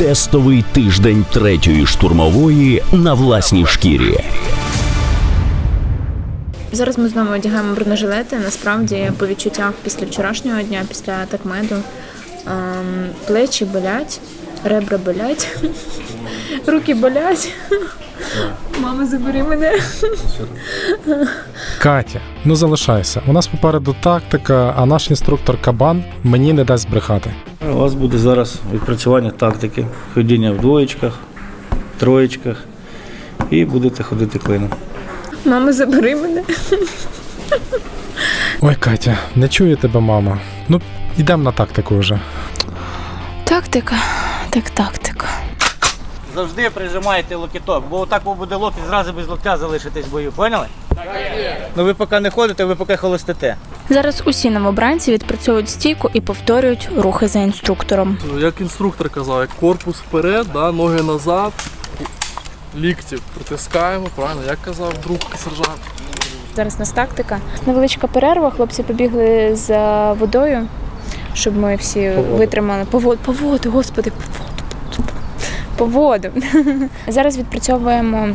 Тестовий тиждень третьої штурмової на власній шкірі. Зараз ми знову одягаємо бронежилети. Насправді, по відчуттях після вчорашнього дня, після такмеду, ем, плечі болять, ребра болять, руки болять. Мама, забери мене. Катя, ну залишайся. У нас попереду тактика, а наш інструктор Кабан мені не дасть брехати. У вас буде зараз відпрацювання тактики, ходіння в двоєчках, троєчках і будете ходити клином. Мама, забери мене. Ой, Катя, не чує тебе мама. Ну, йдемо на тактику вже. Тактика, так тактика. Завжди прижимайте локіток, бо отак ви буде локіть, зразу без локтя залишитесь в бою, поняли? Так. Ну ви поки не ходите, ви поки холостите. Зараз усі новобранці відпрацьовують стійку і повторюють рухи за інструктором. Як інструктор казав, як корпус вперед, да, ноги назад, лікті притискаємо, правильно, як казав друг сержант. Зараз нас тактика. Невеличка перерва. Хлопці побігли за водою, щоб ми всі витримали по воду, по воду, господи. По. Зараз відпрацьовуємо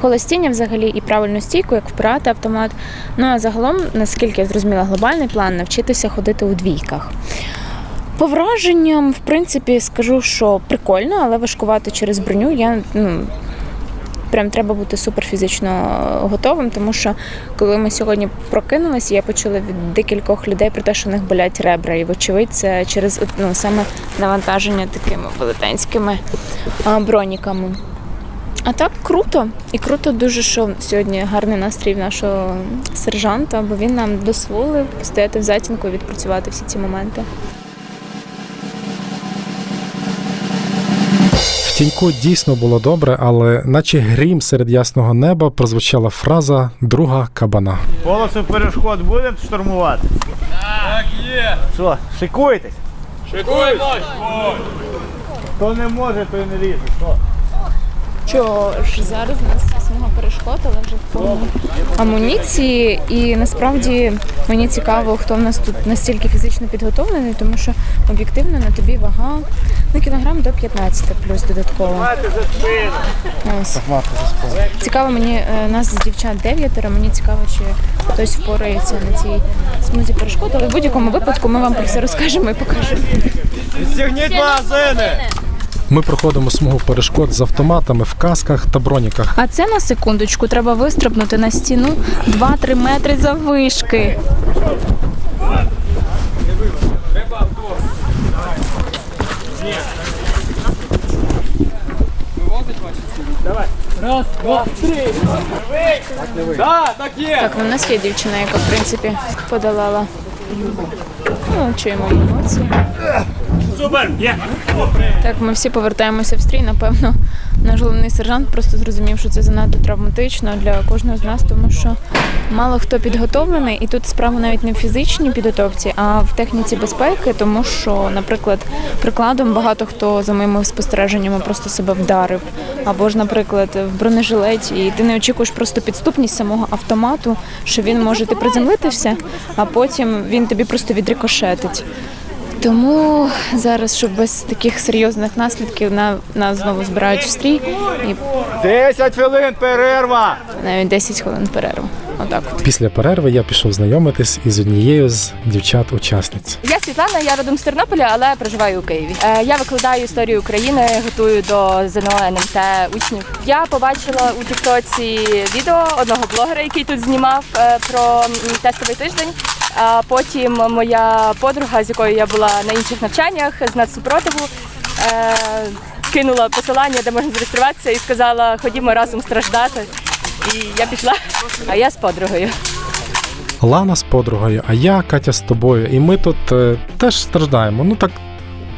холостіння взагалі і правильну стійку, як впирати автомат. Ну а загалом, наскільки я зрозуміла, глобальний план навчитися ходити у двійках. По враженням, в принципі, скажу, що прикольно, але важкувати через броню. Я ну, прям треба бути супер фізично готовим, тому що коли ми сьогодні прокинулися, я почула від декількох людей про те, що в них болять ребра, і вочевидь це через ну, саме навантаження такими велетенськими броніками. А так круто. І круто дуже, що сьогодні гарний настрій в нашого сержанта, бо він нам дозволив постояти в затінку і відпрацювати всі ці моменти. Тіньку дійсно було добре, але наче грім серед ясного неба прозвучала фраза друга кабана. Полосу перешкод будемо штурмувати? Так, є. Що, шикуєтесь? Шикуєтесь! Хто не може, той не лізе. Що? Що ж зараз у нас смуга перешкод, але вже в повній амуніції. І насправді мені цікаво, хто в нас тут настільки фізично підготовлений, тому що об'єктивно на тобі вага на кілограм до 15 плюс додатково. Ось. Цікаво, мені е, нас з дівчат дев'ятеро. Мені цікаво, чи хтось впорається на цій смузі перешкод, але в будь-якому випадку ми вам про все розкажемо і покажемо. Стягніть магазини! Ми проходимо смугу перешкод з автоматами в касках та броніках. А це на секундочку треба вистрибнути на стіну 2-3 метри заввишки. Так, ну, у нас є дівчина, яка в принципі подолала. Ну, чуємо емоції. Супер! Є! Так, ми всі повертаємося в стрій. Напевно, наш головний сержант просто зрозумів, що це занадто травматично для кожного з нас, тому що мало хто підготовлений, і тут справа навіть не в фізичній підготовці, а в техніці безпеки, тому що, наприклад, прикладом багато хто за моїми спостереженнями просто себе вдарив. Або ж, наприклад, в бронежилеті, і ти не очікуєш просто підступність самого автомату, що він може ти приземлитися, а потім він тобі просто відрикошетить. Тому зараз, щоб без таких серйозних наслідків, на нас знову збирають в стрій і 10 хвилин перерва! навіть 10 хвилин перерву. Отак. от. Після перерви я пішов знайомитись із однією з дівчат-учасниць. Я Світлана, я родом з Тернополя, але проживаю у Києві. Е, Я викладаю історію України, готую до ЗНО НМТ учнів. Я побачила у Тіктоці відео одного блогера, який тут знімав е, про м, тестовий тиждень. А потім моя подруга, з якою я була на інших навчаннях з нацсупротиву, е, кинула посилання, де можна зареєструватися, і сказала, ходімо разом страждати. І я пішла, а я з подругою. Лана з подругою, а я Катя з тобою. І ми тут е, теж страждаємо. Ну так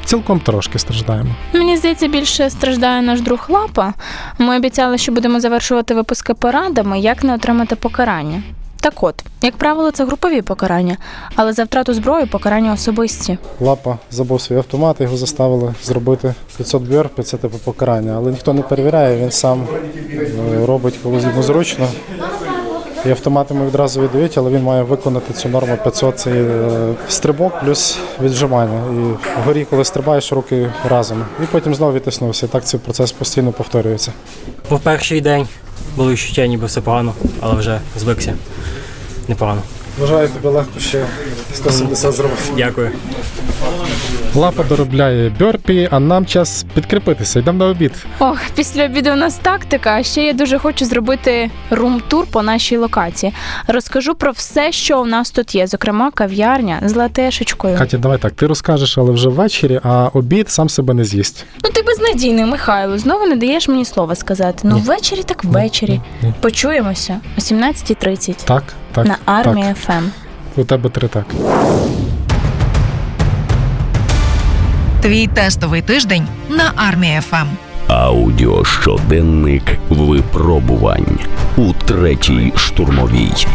цілком трошки страждаємо. Мені здається, більше страждає наш друг Лапа. Ми обіцяли, що будемо завершувати випуски порадами, як не отримати покарання. Так от, як правило, це групові покарання, але за втрату зброї покарання особисті. Лапа забув свій автомат, його заставили зробити 500 бьор, 500 типу покарання. Але ніхто не перевіряє, він сам е, робить, коли йому зручно. і автомати ми відразу віддають, але він має виконати цю норму 500, це е, стрибок плюс віджимання. І вгорі, коли стрибаєш, руки разом. І потім знову відтиснувся. І так цей процес постійно повторюється. Був перший день, було відчуття, ніби все погано, але вже звикся. Непогано. Вважаю, тобі легко ще 170 зробити. Дякую. Лапа доробляє бьорпі, а нам час підкріпитися. Йдемо на обід. Ох, після обіду у нас тактика. А ще я дуже хочу зробити рум-тур по нашій локації. Розкажу про все, що у нас тут є, зокрема кав'ярня з латешечкою. Катя, давай так, ти розкажеш, але вже ввечері, а обід сам себе не з'їсть. Ну ти безнадійний, Михайло. Знову не даєш мені слова сказати. Ну, Ні. ввечері так ввечері. ні. Почуємося о 17.30 Так, так. на армія Так. ФМ. У тебе три так. Твій тестовий тиждень на армія ФМ. Аудіощоденник випробувань у третій штурмовій.